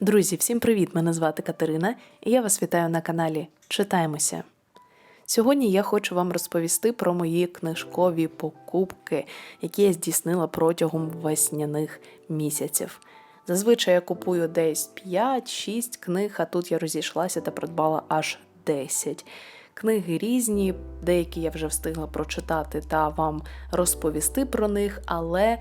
Друзі, всім привіт! Мене звати Катерина, і я вас вітаю на каналі Читаємося. Сьогодні я хочу вам розповісти про мої книжкові покупки, які я здійснила протягом весняних місяців. Зазвичай я купую десь 5-6 книг, а тут я розійшлася та придбала аж 10. Книги різні, деякі я вже встигла прочитати та вам розповісти про них, але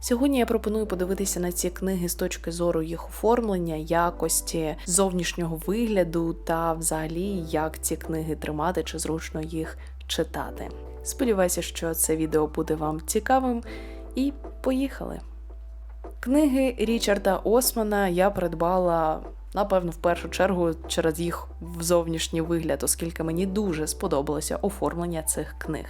Сьогодні я пропоную подивитися на ці книги з точки зору їх оформлення, якості, зовнішнього вигляду та взагалі як ці книги тримати чи зручно їх читати. Сподіваюся, що це відео буде вам цікавим, і поїхали! Книги Річарда Османа я придбала. Напевно, в першу чергу через їх зовнішній вигляд, оскільки мені дуже сподобалося оформлення цих книг.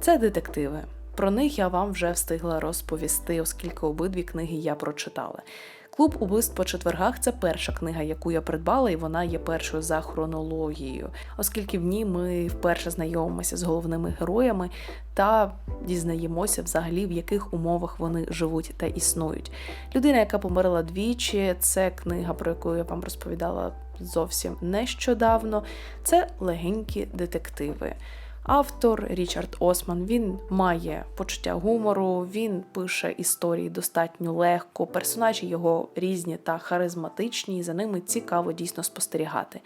Це детективи. Про них я вам вже встигла розповісти, оскільки обидві книги я прочитала. Клуб убивств по четвергах це перша книга, яку я придбала, і вона є першою за хронологією, оскільки в ній ми вперше знайомимося з головними героями та дізнаємося взагалі, в яких умовах вони живуть та існують. Людина, яка померла двічі, це книга, про яку я вам розповідала зовсім нещодавно. Це легенькі детективи. Автор Річард Осман він має почуття гумору, він пише історії достатньо легко. Персонажі його різні та харизматичні, і за ними цікаво дійсно спостерігати.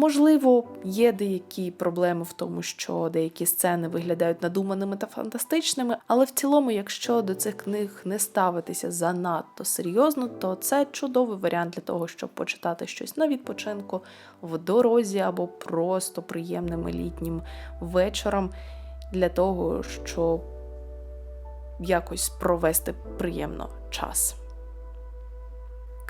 Можливо, є деякі проблеми в тому, що деякі сцени виглядають надуманими та фантастичними, але в цілому, якщо до цих книг не ставитися занадто серйозно, то це чудовий варіант для того, щоб почитати щось на відпочинку в дорозі або просто приємним літнім вечором для того, щоб якось провести приємно час.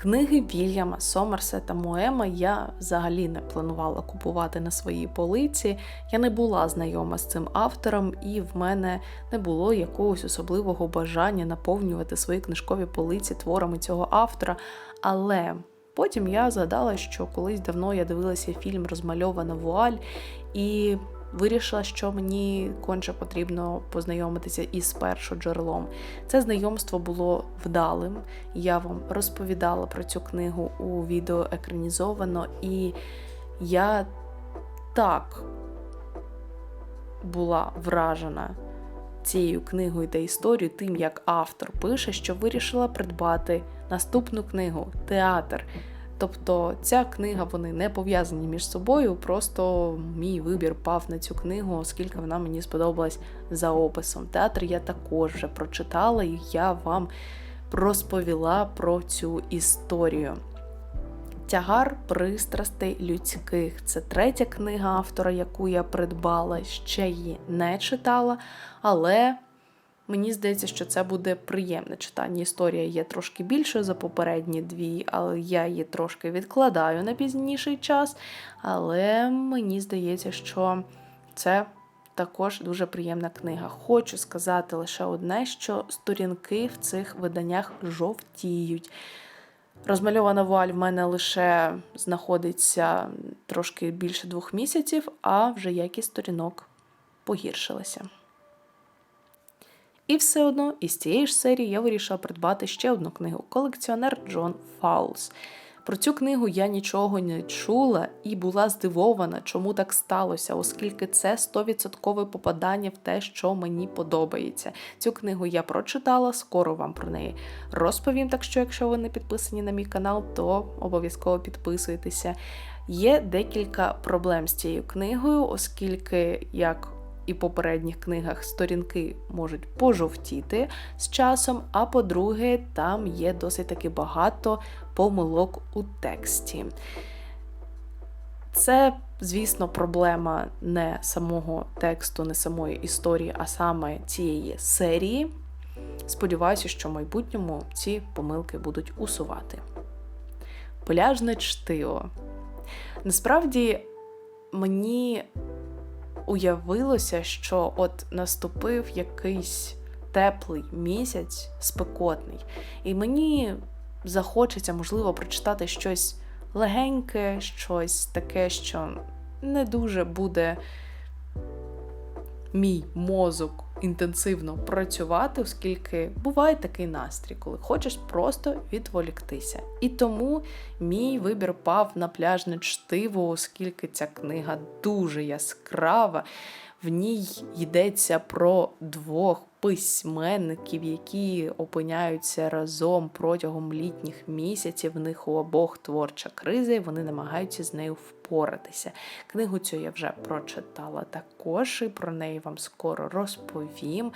Книги Вільяма Сомерсета Моема я взагалі не планувала купувати на своїй полиці. Я не була знайома з цим автором, і в мене не було якогось особливого бажання наповнювати свої книжкові полиці творами цього автора. Але потім я згадала, що колись давно я дивилася фільм Розмальована вуаль і вирішила, що мені конче потрібно познайомитися із першоджерелом. Це знайомство було вдалим. Я вам розповідала про цю книгу у відео екранізовано, і я так була вражена. Цією книгою та історією, тим як автор пише, що вирішила придбати наступну книгу Театр Тобто ця книга вони не пов'язані між собою, просто мій вибір пав на цю книгу, оскільки вона мені сподобалась за описом. Театр я також вже прочитала, і я вам розповіла про цю історію. Тягар пристрастей людських. Це третя книга автора, яку я придбала, ще її не читала, але Мені здається, що це буде приємне читання. Історія є трошки більшою за попередні дві, але я її трошки відкладаю на пізніший час. Але мені здається, що це також дуже приємна книга. Хочу сказати лише одне, що сторінки в цих виданнях жовтіють. Розмальована вуаль в мене лише знаходиться трошки більше двох місяців, а вже якість сторінок погіршилася. І все одно із цієї ж серії я вирішила придбати ще одну книгу колекціонер Джон Фаулс. Про цю книгу я нічого не чула і була здивована, чому так сталося, оскільки це 100% попадання в те, що мені подобається. Цю книгу я прочитала, скоро вам про неї розповім. Так що, якщо ви не підписані на мій канал, то обов'язково підписуйтеся. Є декілька проблем з цією книгою, оскільки як і попередніх книгах сторінки можуть пожовтіти з часом, а по-друге, там є досить таки багато помилок у тексті. Це, звісно, проблема не самого тексту, не самої історії, а саме цієї серії. Сподіваюся, що в майбутньому ці помилки будуть усувати. Пляжне чтиво. Насправді, мені уявилося, що от наступив якийсь теплий місяць, спекотний, і мені захочеться, можливо, прочитати щось легеньке, щось таке, що не дуже буде мій мозок інтенсивно працювати, оскільки буває такий настрій, коли хочеш просто відволіктися. І тому мій вибір пав на пляжне чтиво, оскільки ця книга дуже яскрава. В ній йдеться про двох письменників, які опиняються разом протягом літніх місяців. В них у обох творча криза, і вони намагаються з нею впоратися. Книгу цю я вже прочитала також, і про неї вам скоро розповім.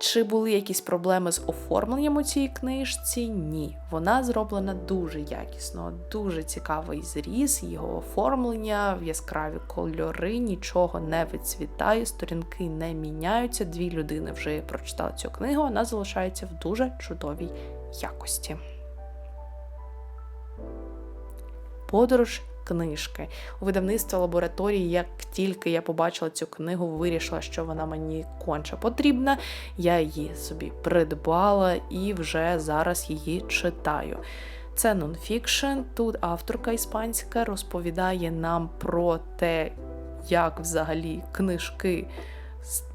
Чи були якісь проблеми з оформленням у цій книжці? Ні. Вона зроблена дуже якісно, дуже цікавий зріз, його оформлення, яскраві кольори, нічого не відцвітає, сторінки не міняються. Дві людини вже прочитали цю книгу, вона залишається в дуже чудовій якості. Подорож книжки. У видавництві лабораторії, як тільки я побачила цю книгу, вирішила, що вона мені конче потрібна. Я її собі придбала і вже зараз її читаю. Це нонфікшн. Тут авторка іспанська розповідає нам про те, як взагалі книжки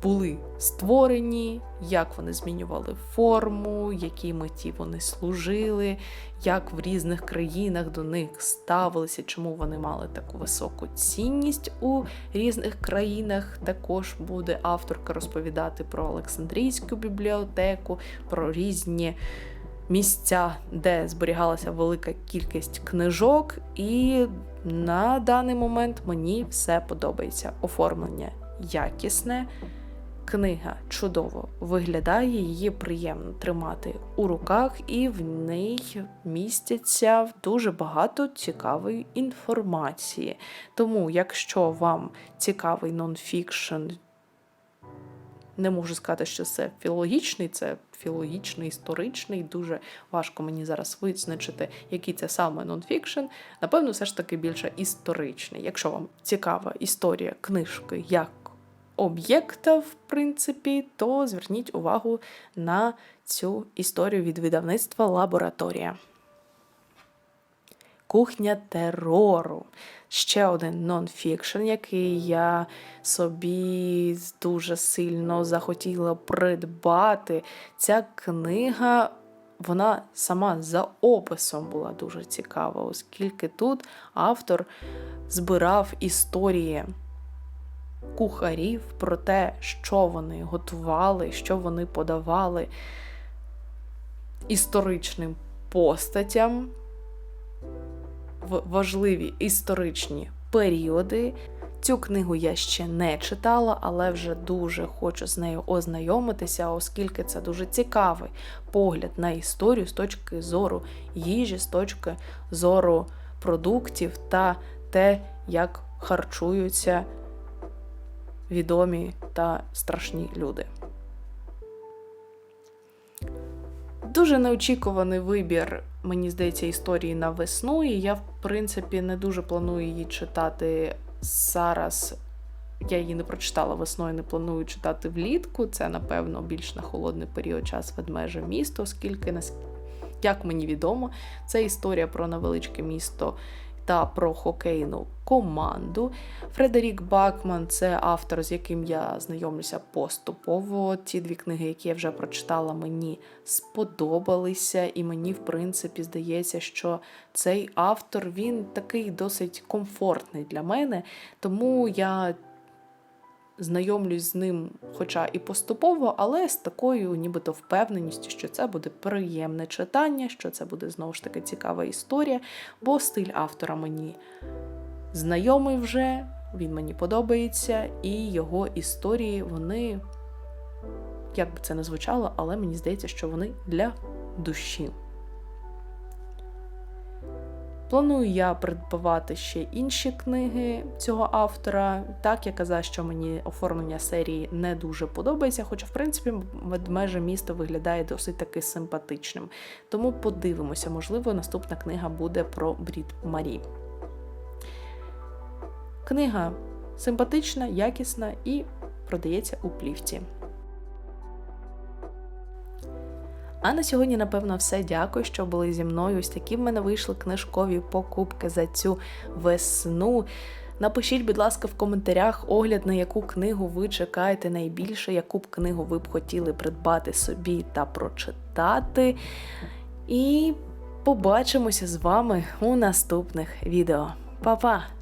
були створені, як вони змінювали форму, якій меті вони служили, як в різних країнах до них ставилися, чому вони мали таку високу цінність у різних країнах. Також буде авторка розповідати про Олександрійську бібліотеку, про різні. Місця, де зберігалася велика кількість книжок, і на даний момент мені все подобається. Оформлення якісне. Книга чудово виглядає, її приємно тримати у руках, і в ній містяться дуже багато цікавої інформації. Тому, якщо вам цікавий нонфікшн, не можу сказати, що це філологічний, це філологічний, історичний. Дуже важко мені зараз визначити, який це саме нонфікшн. Напевно, все ж таки більше історичний. Якщо вам цікава історія книжки, як об'єкта, в принципі, то зверніть увагу на цю історію від видавництва лабораторія. Кухня терору. Ще один нонфікшн, який я собі дуже сильно захотіла придбати. Ця книга, вона сама за описом була дуже цікава, оскільки тут автор збирав історії кухарів про те, що вони готували, що вони подавали історичним постатям в важливі історичні періоди. Цю книгу я ще не читала, але вже дуже хочу з нею ознайомитися, оскільки це дуже цікавий погляд на історію з точки зору їжі, з точки зору продуктів та те, як харчуються відомі та страшні люди. Дуже неочікуваний вибір, мені здається, історії на весну, і я, в принципі, не дуже планую її читати зараз. Я її не прочитала весною, не планую читати влітку. Це, напевно, більш на холодний період час ведмеже місто, оскільки, як мені відомо, це історія про невеличке місто та про хокейну команду. Фредерік Бакман це автор, з яким я знайомлюся поступово. Ті дві книги, які я вже прочитала, мені сподобалися, і мені, в принципі, здається, що цей автор він такий досить комфортний для мене, тому я знайомлюсь з ним, хоча і поступово, але з такою, нібито впевненістю, що це буде приємне читання, що це буде знову ж таки цікава історія, бо стиль автора мені знайомий вже, він мені подобається, і його історії, вони, як би це не звучало, але мені здається, що вони для душі. Планую я придбавати ще інші книги цього автора. Так, я казала, що мені оформлення серії не дуже подобається, хоча, в принципі, ведмеже місто виглядає досить таки симпатичним. Тому подивимося, можливо, наступна книга буде про Брід Марі. Книга симпатична, якісна і продається у плівці. А на сьогодні, напевно, все. Дякую, що були зі мною. Ось такі в мене вийшли книжкові покупки за цю весну. Напишіть, будь ласка, в коментарях огляд, на яку книгу ви чекаєте найбільше, яку б книгу ви б хотіли придбати собі та прочитати. І побачимося з вами у наступних відео. Па-па!